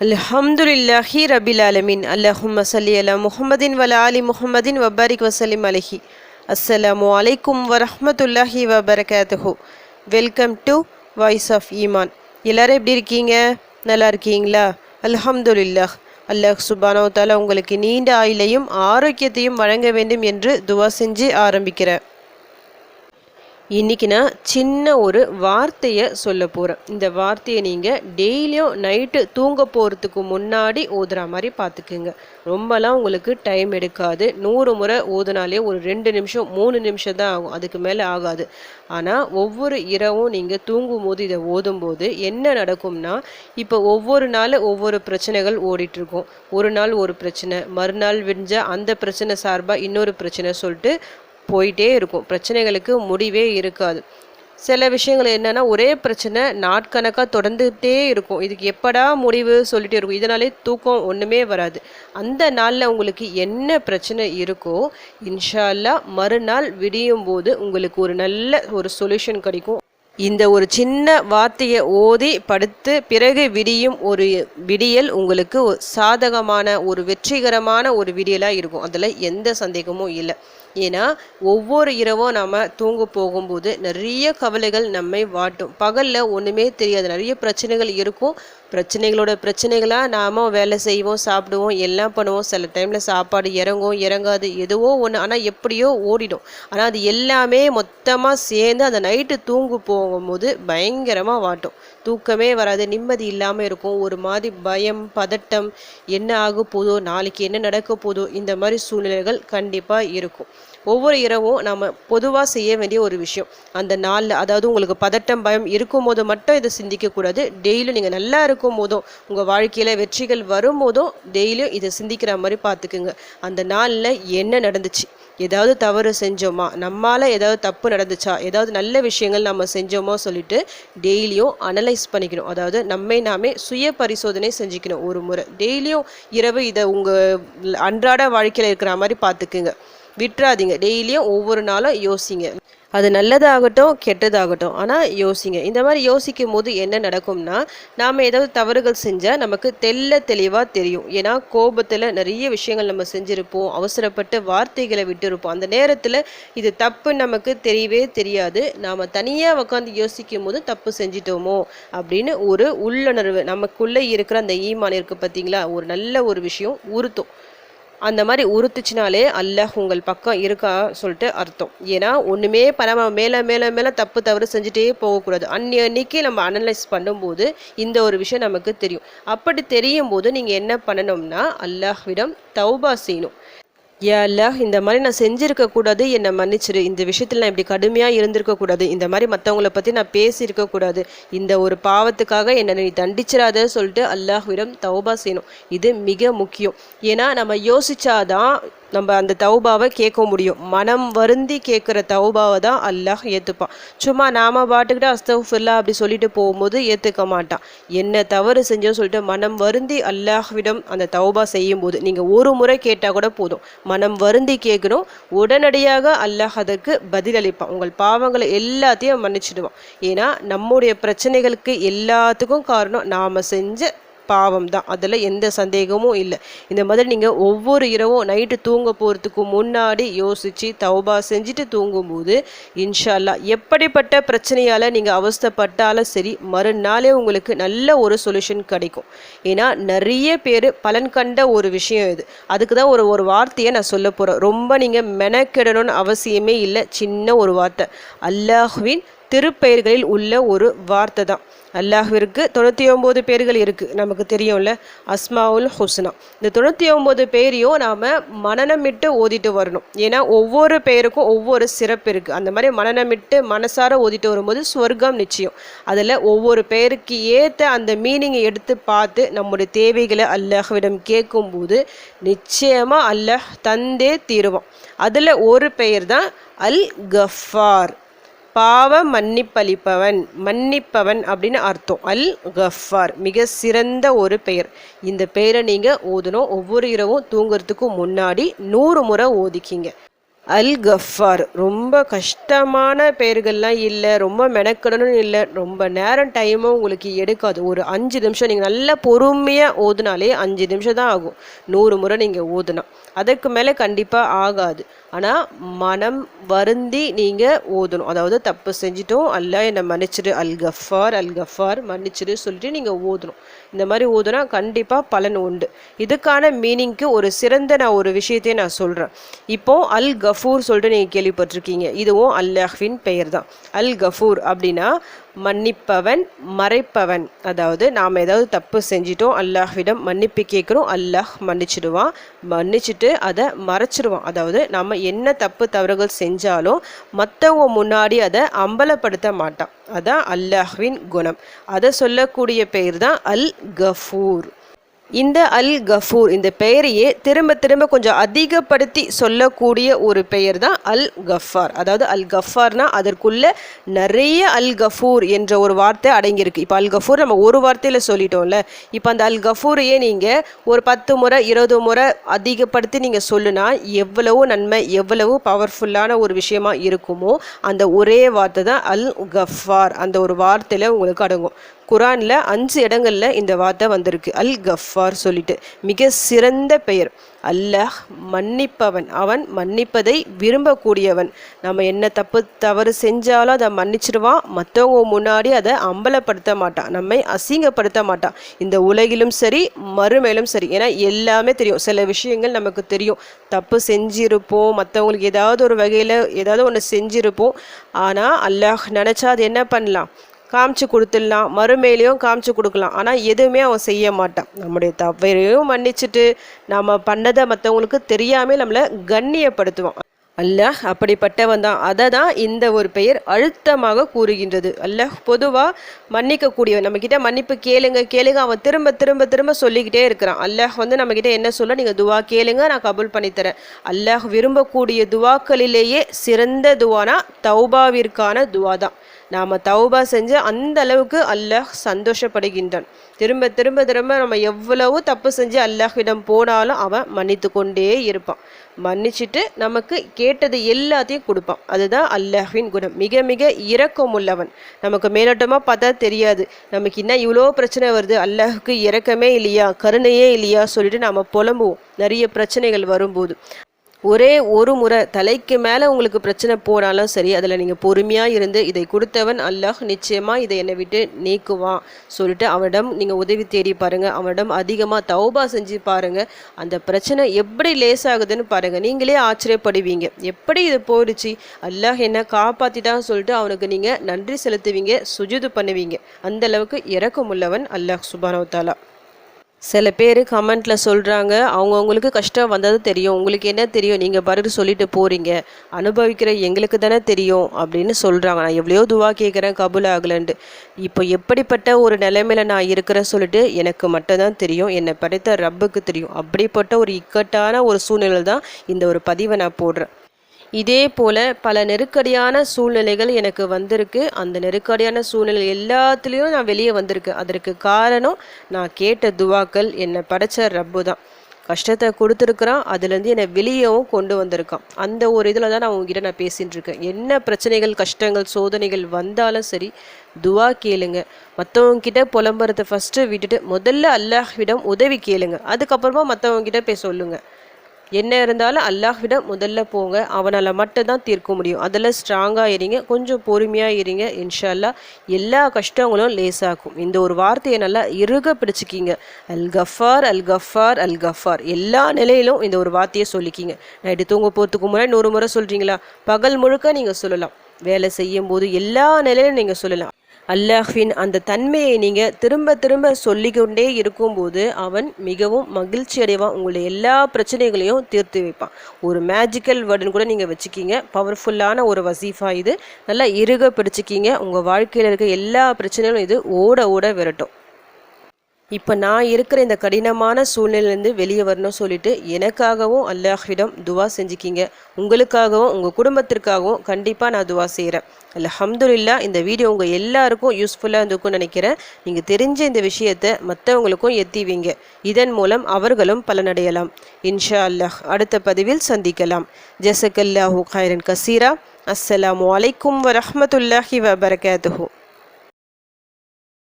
அல்ஹம்துலில்லாஹி ரபில் அலமின் அல்லாஹும்ம சல்லி அலா முஹம்மதின் வல ஆலி முஹம்மதின் வபாரிக் வசலிம் அலஹி. அஸ்ஸலாமு அலைக்கும் வரஹமத்துல்லாஹி வபரகாத்துஹு. வெல்கம் டு வாய்ஸ் ஆஃப் ஈமான். எல்லாரும் எப்படி இருக்கீங்க? நல்லா இருக்கீங்களா? அல்ஹம்துலில்லாஹ். அல்லாஹ் சுபானோ தாலா உங்களுக்கு நீண்ட ஆயுளையும் ஆரோக்கியத்தையும் வழங்க வேண்டும் என்று துவா செஞ்சு ஆரம்பிக்கிறேன். இன்றைக்கி நான் சின்ன ஒரு வார்த்தையை சொல்ல போகிறேன் இந்த வார்த்தையை நீங்கள் டெய்லியும் நைட்டு தூங்க போகிறதுக்கு முன்னாடி ஓதுற மாதிரி பார்த்துக்குங்க. ரொம்பலாம் உங்களுக்கு டைம் எடுக்காது. நூறு முறை ஓதுனாலே ஒரு ரெண்டு நிமிஷம் மூணு நிமிஷம் தான் ஆகும். அதுக்கு மேலே ஆகாது. ஆனால் ஒவ்வொரு இரவும் நீங்கள் தூங்கும் போது இதை ஓதும்போது என்ன நடக்கும்னா இப்போ ஒவ்வொரு நாள் ஒவ்வொரு பிரச்சனைகள் ஓடிட்டுருக்கும். ஒரு நாள் ஒரு பிரச்சனை மறுநாள் விடிஞ்சால் அந்த பிரச்சனை சார்பாக இன்னொரு பிரச்சனை சொல்லிட்டு போயிட்டே இருக்கும். பிரச்சனைகளுக்கு முடிவே இருக்காது. சில விஷயங்கள் என்னென்னா ஒரே பிரச்சனை நாட்கணக்காக தொடர்ந்துகிட்டே இருக்கும். இதுக்கு எப்படா முடிவு சொல்லிகிட்டே இருக்கும். இதனாலே தூக்கம் ஒன்றுமே வராது. அந்த நாளில் உங்களுக்கு என்ன பிரச்சனை இருக்கோ இன்ஷா அல்லாஹ் மறுநாள் விடியும் போது உங்களுக்கு ஒரு நல்ல ஒரு சொல்யூஷன் கிடைக்கும். இந்த ஒரு சின்ன வார்த்தையை ஓதி படுத்து பிறகு விடியும் ஒரு விடியல் உங்களுக்கு சாதகமான ஒரு வெற்றிகரமான ஒரு விடியலாக இருக்கும். அதில் எந்த சந்தேகமும் இல்லை. ஏன்னா ஒவ்வொரு இரவும் நாம் தூங்க போகும்போது நிறைய கவலைகள் நம்மை வாட்டும். பகலில் ஒன்றுமே தெரியாது. நிறைய பிரச்சனைகள் இருக்கும். பிரச்சனைகளோட பிரச்சனைகளாக நாம் வேலை செய்வோம் சாப்பிடுவோம் எல்லாம் பண்ணுவோம். சில டைமில் சாப்பாடு இறங்கும் இறங்காது எதுவோ ஒன்று ஆனால் எப்படியோ ஓடிடும். ஆனால் அது எல்லாமே மொத்தமாக சேர்ந்து அந்த நைட்டு தூங்கு போகும்போது பயங்கரமாக வாட்டும். தூக்கமே வராது நிம்மதி இல்லாமல் இருக்கும். ஒரு மாதிரி பயம் பதட்டம் என்ன ஆக போதோ நாளைக்கு என்ன நடக்க போதோ இந்த மாதிரி சூழ்நிலைகள் கண்டிப்பாக இருக்கும். ஒவ்வொரு இரவும் நம்ம பொதுவாக செய்ய வேண்டிய ஒரு விஷயம். அந்த நாளில் அதாவது உங்களுக்கு பதட்டம் பயம் இருக்கும் போது மட்டும் இதை சிந்திக்கக்கூடாது டெய்லியும் நீங்கள் நல்லா இருக்கும் இருக்கும் போதும் உங்கள் வாழ்க்கையில் வெற்றிகள் வரும்போதும் டெய்லியும் இதை சிந்திக்கிற மாதிரி பார்த்துக்குங்க. அந்த நாளில் என்ன நடந்துச்சு? ஏதாவது தவறு செஞ்சோமா? நம்மால் ஏதாவது தப்பு நடந்துச்சா? ஏதாவது நல்ல விஷயங்கள் நம்ம செஞ்சோமோ சொல்லிட்டு டெய்லியும் அனலைஸ் பண்ணிக்கணும். அதாவது நம்மை நாமே சுய பரிசோதனை செஞ்சுக்கணும் ஒரு முறை. டெய்லியும் இரவு இதை உங்கள் அன்றாட வாழ்க்கையில் இருக்கிற மாதிரி பார்த்துக்குங்க. விட்டுறாதீங்க. டெய்லியும் ஒவ்வொரு நாளும் யோசிங்க. அது நல்லதாகட்டும் கெட்டதாகட்டும். ஆனால் யோசிங்க. இந்த மாதிரி யோசிக்கும் போது என்ன நடக்கும்னா நாம் ஏதாவது தவறுகள் செஞ்சால் நமக்கு தெல்ல தெளிவாக தெரியும். ஏன்னா கோபத்தில் நிறைய விஷயங்கள் நம்ம செஞ்சுருப்போம். அவசரப்பட்டு வார்த்தைகளை விட்டுருப்போம். அந்த நேரத்தில் இது தப்பு நமக்கு தெரியவே தெரியாது. நாம் தனியாக உட்காந்து யோசிக்கும் போது தப்பு செஞ்சிட்டோமோ அப்படின்னு ஒரு உள்ளுணர்வு. நமக்குள்ளே இருக்கிற அந்த ஈமான் இருக்குது பார்த்தீங்களா ஒரு நல்ல ஒரு விஷயம் உறுத்தும். அந்த மாதிரி உறுத்துச்சினாலே அல்லாஹ் உங்கள் பக்கம் இருக்கா சொல்லிட்டு அர்த்தம். ஏன்னா ஒன்றுமே பரம மேலே மேலே மேலே தப்பு தவறு செஞ்சுட்டே போகக்கூடாது. அன்னி அன்னைக்கு நம்ம அனலைஸ் பண்ணும்போது இந்த ஒரு விஷயம் நமக்கு தெரியும். அப்படி தெரியும் போது நீங்கள் என்ன பண்ணணும்னா அல்லாஹ்விடம் தௌபா செய்யணும். யா இந்த மாதிரி நான் செஞ்சிருக்க கூடாது என்னை மன்னிச்சிரு. இந்த விஷயத்தில் நான் இப்படி கடுமையாக இருந்திருக்க கூடாது. இந்த மாதிரி மற்றவங்கள பற்றி நான் பேசியிருக்க கூடாது. இந்த ஒரு பாவத்துக்காக என்னை நீ தண்டிச்சிடாத சொல்லிட்டு அல்லாஹ்விடம் தௌபா செய்யணும். இது மிக முக்கியம். ஏன்னா நம்ம யோசிச்சாதான் நம்ம அந்த தௌபாவை கேட்க முடியும். மனம் வருந்தி கேட்குற தௌபாவை தான் அல்லாஹ் ஏற்றுப்பான் சும்மா நாம பாட்டுக்கிட்ட அஸ்தஃபில்லா அப்படி சொல்லிட்டு போகும்போது ஏற்றுக்க மாட்டான். என்ன தவறு செஞ்சோன்னு சொல்லிட்டு மனம் வருந்தி அல்லாஹ்விடம் அந்த தௌபா செய்யும் போது நீங்கள் ஒரு முறை கேட்டால் கூட போதும். மனம் வருந்தி கேட்கணும். உடனடியாக அல்லாஹ் அதற்கு பதிலளிப்பான். உங்கள் பாவங்களை எல்லாத்தையும் மன்னிச்சிடுவான். ஏன்னா நம்முடைய பிரச்சனைகளுக்கு எல்லாத்துக்கும் காரணம் நாம் செஞ்ச பாவம் தான் அதில் எந்த சந்தேகமும் இல்லை. இந்த மாதிரி நீங்கள் ஒவ்வொரு இரவும் நைட்டு தூங்க போகிறதுக்கு முன்னாடி யோசித்து தௌபா செஞ்சுட்டு தூங்கும்போது இன்ஷால்லா எப்படிப்பட்ட பிரச்சனையால் நீங்கள் அவஸ்தைப்பட்டாலும் சரி மறுநாளே உங்களுக்கு நல்ல ஒரு சொல்யூஷன் கிடைக்கும். ஏன்னா நிறைய பேர் பலன் கண்ட ஒரு விஷயம் இது. அதுக்கு தான் ஒரு ஒரு வார்த்தையை நான் சொல்ல போகிறேன் ரொம்ப நீங்கள் மெனக்கெடணும்னு அவசியமே இல்லை. சின்ன ஒரு வார்த்தை. அல்லாஹ்வின் திருப்பெயர்களில் உள்ள ஒரு வார்த்தை தான். அல்லாஹிற்கு தொண்ணூற்றி ஒம்பது பேர்கள் இருக்குது நமக்கு தெரியும்ல அஸ்மாவுல் ஹுஸ்னா. இந்த தொண்ணூற்றி ஒம்பது பேரையும் நாம் மனநமிட்டு ஓதிட்டு வரணும். ஏன்னா ஒவ்வொரு பெயருக்கும் ஒவ்வொரு சிறப்பு இருக்குது அந்த மாதிரி மனநமிட்டு மனசார ஓதிட்டு வரும்போது ஸ்வர்க்கம் நிச்சயம். அதில் ஒவ்வொரு பெயருக்கு ஏற்ற அந்த மீனிங்கை எடுத்து பார்த்து நம்முடைய தேவைகளை அல்லாஹ்விடம் கேட்கும்போது நிச்சயமாக அல்லாஹ் தந்தே தீருவான். அதில் ஒரு பெயர் தான் அல் கஃபார் பாவ மன்னிப்பளிப்பவன் மன்னிப்பவன் அப்படின்னு அர்த்தம். அல் கஃபார் மிக சிறந்த ஒரு பெயர். இந்த பெயரை நீங்கள் ஓதணும். ஒவ்வொரு இரவும் தூங்குறதுக்கு முன்னாடி நூறு முறை ஓதிக்கிங்க. அல் கஃபார் ரொம்ப கஷ்டமான பெயர்கள்லாம் இல்லை ரொம்ப மெனக்கடணும் இல்லை ரொம்ப நேரம் டைமும் உங்களுக்கு எடுக்காது. ஒரு அஞ்சு நிமிஷம் நீங்கள் நல்லா பொறுமையாக ஓதுனாலே அஞ்சு நிமிஷம் தான் ஆகும். நூறு முறை நீங்கள் ஓதுனா. அதற்கு மேலே கண்டிப்பாக ஆகாது. ஆனால் மனம் வருந்தி நீங்கள் ஓதணும். அதாவது தப்பு செஞ்சிட்டோம் அல்ல என்னை மன்னிச்சிடு அல் கஃபார் அல் கஃபார் மன்னிச்சிடு சொல்லிட்டு நீங்கள் ஓதணும். இந்த மாதிரி ஓதுனா கண்டிப்பாக பலன் உண்டு. இதுக்கான மீனிங்க்கு ஒரு சிறந்த நான் ஒரு விஷயத்தையும் நான் சொல்கிறேன் இப்போது அல் கஃபூர் சொல்லிட்டு நீங்கள் கேள்விப்பட்டிருக்கீங்க. இதுவும் அல்லாஹ்வின் பெயர் தான் அல் கஃபூர் அப்படின்னா மன்னிப்பவன் மறைப்பவன். அதாவது நாம் ஏதாவது தப்பு செஞ்சிட்டோம் அல்லாஹ்விடம் மன்னிப்பு கேட்குறோம் அல்லாஹ் மன்னிச்சிடுவான். மன்னிச்சுட்டு அதை மறைச்சிடுவான் அதாவது நம்ம என்ன தப்பு தவறுகள் செஞ்சாலும் மற்றவங்க முன்னாடி அதை அம்பலப்படுத்த மாட்டான். அதான் அல்லாஹ்வின் குணம். அதை சொல்லக்கூடிய பெயர் தான் அல் கஃபூர் இந்த அல் கஃபூர் இந்த பெயரையே திரும்ப திரும்ப கொஞ்சம் அதிகப்படுத்தி சொல்லக்கூடிய ஒரு பெயர் தான் அல் கஃபார் அதாவது அல் கஃபார்னா அதற்குள்ள நிறைய அல் கஃபூர் என்ற ஒரு வார்த்தை அடங்கியிருக்கு. இப்போ அல் கஃபூர் நம்ம ஒரு வார்த்தையில் சொல்லிட்டோம்ல. இப்போ அந்த அல் கஃபூரையே நீங்கள் ஒரு பத்து முறை இருபது முறை அதிகப்படுத்தி நீங்கள் சொல்லுனா எவ்வளவு நன்மை எவ்வளவு பவர்ஃபுல்லான ஒரு விஷயமா இருக்குமோ அந்த ஒரே வார்த்தை தான் அல் கஃபார் அந்த ஒரு வார்த்தையில் உங்களுக்கு அடங்கும். குரானில் அஞ்சு இடங்களில் இந்த வார்த்தை வந்திருக்கு. அல் கஃபார் சொல்லிட்டு மிக சிறந்த பெயர். அல்லாஹ் மன்னிப்பவன். அவன் மன்னிப்பதை விரும்பக்கூடியவன். நம்ம என்ன தப்பு தவறு செஞ்சாலும் அதை மன்னிச்சிடுவான். மற்றவங்க முன்னாடி அதை அம்பலப்படுத்த மாட்டான். நம்மை அசிங்கப்படுத்த மாட்டான். இந்த உலகிலும் சரி மறுமையிலும் சரி. ஏன்னா எல்லாமே தெரியும். சில விஷயங்கள் நமக்கு தெரியும். தப்பு செஞ்சிருப்போம். மற்றவங்களுக்கு ஏதாவது ஒரு வகையில் ஏதாவது ஒன்று செஞ்சிருப்போம். ஆனால் அல்லாஹ் நினச்சா அது என்ன பண்ணலாம்? காமிச்சு கொடுத்துடலாம் மறுமையிலையும் காமிச்சு கொடுக்கலாம். ஆனால் எதுவுமே அவன் செய்ய மாட்டான். நம்முடைய தவறையும் மன்னிச்சுட்டு நம்ம பண்ணதை மற்றவங்களுக்கு தெரியாமல் நம்மளை கண்ணியப்படுத்துவான். அல்லாஹ் அப்படிப்பட்டவன் தான். அதை தான் இந்த ஒரு பெயர் அழுத்தமாக கூறுகின்றது. அல்லாஹ் பொதுவாக மன்னிக்கக்கூடியவன். நம்மக்கிட்ட மன்னிப்பு கேளுங்க கேளுங்க. அவன் திரும்ப திரும்ப திரும்ப சொல்லிக்கிட்டே இருக்கிறான். அல்லாஹ் வந்து நம்மக்கிட்ட என்ன சொல்ல நீங்கள் துவா கேளுங்க நான் கபுல் பண்ணித்தரேன் அல்லாஹ் விரும்பக்கூடிய துவாக்களிலேயே சிறந்த துவானா தௌபாவிற்கான துவா தான். நாம் தௌபா செஞ்சு அந்த அளவுக்கு அல்லாஹ் சந்தோஷப்படுகின்றான். திரும்ப திரும்ப திரும்ப நம்ம எவ்வளவு தப்பு செஞ்சு அல்லாஹ்விடம் போனாலும் அவன் மன்னித்து கொண்டே இருப்பான். மன்னிச்சுட்டு நமக்கு கேட்டது எல்லாத்தையும் கொடுப்பான். அதுதான் அல்லாஹ்வின் குணம். மிக மிக இரக்கம் உள்ளவன் நமக்கு மேலோட்டமாக பார்த்தா தெரியாது. நமக்கு என்ன இவ்வளோ பிரச்சனை வருது. அல்லாஹுக்கு இரக்கமே இல்லையா? கருணையே இல்லையா? சொல்லிட்டு நாம் புலம்புவோம். நிறைய பிரச்சனைகள் வரும்போது. ஒரே ஒரு முறை தலைக்கு மேலே உங்களுக்கு பிரச்சனை போனாலும் சரி அதில் நீங்கள் பொறுமையாக இருந்து இதை கொடுத்தவன் அல்லாஹ் நிச்சயமாக இதை என்னை விட்டு நீக்குவான் சொல்லிட்டு அவனிடம் நீங்கள் உதவி தேடி பாருங்கள் அவனிடம் அதிகமாக தௌபா செஞ்சு பாருங்கள் அந்த பிரச்சனை எப்படி லேசாகுதுன்னு பாருங்கள் நீங்களே ஆச்சரியப்படுவீங்க. எப்படி இது போயிடுச்சு? அல்லாஹ் என்ன காப்பாற்றிட்டான்னு சொல்லிட்டு அவனுக்கு நீங்கள் நன்றி செலுத்துவீங்க சுஜிது பண்ணுவீங்க. அந்தளவுக்கு இறக்கமுள்ளவன் அல்லாஹ் சுபானவத்தாலா சில பேர் கமெண்ட்டில் சொல்கிறாங்க அவங்கவுங்களுக்கு கஷ்டம் வந்தது தெரியும். உங்களுக்கு என்ன தெரியும்? நீங்கள் பதில் சொல்லிட்டு போகிறீங்க அனுபவிக்கிற எங்களுக்கு தானே தெரியும் அப்படின்னு சொல்கிறாங்க நான் எவ்வளையோ துவா கேட்குறேன் கபுல் ஆகலன்ட்டு. இப்போ எப்படிப்பட்ட ஒரு நிலைமையில் நான் இருக்கிறேன் சொல்லிட்டு எனக்கு மட்டும்தான் தெரியும். என்னை படைத்த ரப்புக்கு தெரியும். அப்படிப்பட்ட ஒரு இக்கட்டான ஒரு சூழ்நிலை தான் இந்த ஒரு பதிவை நான் போடுறேன். இதே போல் பல நெருக்கடியான சூழ்நிலைகள் எனக்கு வந்திருக்கு. அந்த நெருக்கடியான சூழ்நிலை எல்லாத்துலேயும் நான் வெளியே வந்திருக்கேன். அதற்கு காரணம் நான் கேட்ட துவாக்கள் என்னை படைச்ச ரப்பு தான். கஷ்டத்தை கொடுத்துருக்குறான். அதுலேருந்து என்னை வெளியவும் கொண்டு வந்திருக்கான். அந்த ஒரு இதில் தான் நான் உங்ககிட்ட நான் பேசிகிட்டு இருக்கேன். என்ன பிரச்சனைகள் கஷ்டங்கள் சோதனைகள் வந்தாலும் சரி துவா கேளுங்க. மற்றவங்க கிட்ட புலம்புறதை ஃபஸ்ட்டு விட்டுட்டு முதல்ல அல்லாஹ்விடம் உதவி கேளுங்க. அதுக்கப்புறமா மற்றவங்க கிட்ட போய் சொல்லுங்கள் என்ன இருந்தாலும் அல்லாஹ்விடம் முதல்ல போங்க. அவனால் மட்டும்தான் தீர்க்க முடியும். அதில் ஸ்ட்ராங்காக இருங்க. கொஞ்சம் பொறுமையாக இருங்க. இன்ஷால்லா எல்லா கஷ்டங்களும் லேசாக்கும் இந்த ஒரு வார்த்தையை நல்லா இறுக பிடிச்சிக்கிங்க. அல் கஃபார் அல் கஃபார் அல் கஃபார் எல்லா நிலையிலும் இந்த ஒரு வார்த்தையை சொல்லிக்கிங்க. நைட்டு தூங்க போகிறதுக்கு முன்னாடி நூறு முறை சொல்கிறீங்களா பகல் முழுக்க நீங்கள் சொல்லலாம். வேலை செய்யும் போது எல்லா நிலையிலும் நீங்கள் சொல்லலாம். அல்லாஹ்வின் அந்த தன்மையை நீங்கள் திரும்ப திரும்ப சொல்லிக்கொண்டே இருக்கும்போது அவன் மிகவும் மகிழ்ச்சி அடைவான். உங்களுடைய எல்லா பிரச்சனைகளையும் தீர்த்து வைப்பான். ஒரு மேஜிக்கல் வேர்டுன்னு கூட நீங்கள் வச்சுக்கிங்க. பவர்ஃபுல்லான ஒரு வசீஃபா இது. நல்லா இறுக பிடிச்சிக்கிங்க. உங்கள் வாழ்க்கையில் இருக்க எல்லா பிரச்சனைகளும் இது ஓட ஓட விரட்டும். இப்போ நான் இருக்கிற இந்த கடினமான சூழ்நிலையிலேருந்து வெளியே வரணும்னு சொல்லிட்டு எனக்காகவும் அல்லாஹ்விடம் துவா செஞ்சுக்கிங்க. உங்களுக்காகவும் உங்கள் குடும்பத்திற்காகவும் கண்டிப்பாக நான் துவா செய்கிறேன் அலஹம்துல்லா இந்த வீடியோ உங்கள் எல்லாருக்கும் யூஸ்ஃபுல்லாக இருந்திருக்கும்னு நினைக்கிறேன். நீங்கள் தெரிஞ்ச இந்த விஷயத்தை மற்றவங்களுக்கும் எத்திவிங்க. இதன் மூலம் அவர்களும் பலனடையலாம். இன்ஷா அல்லாஹ் அடுத்த பதிவில் சந்திக்கலாம். ஜசக்கல்லாஹூ ஹைரன் கசீரா. அஸ்ஸலாமு அலைக்கும் வரஹ்மத்துல்லாஹி வபரகாத்துஹூ.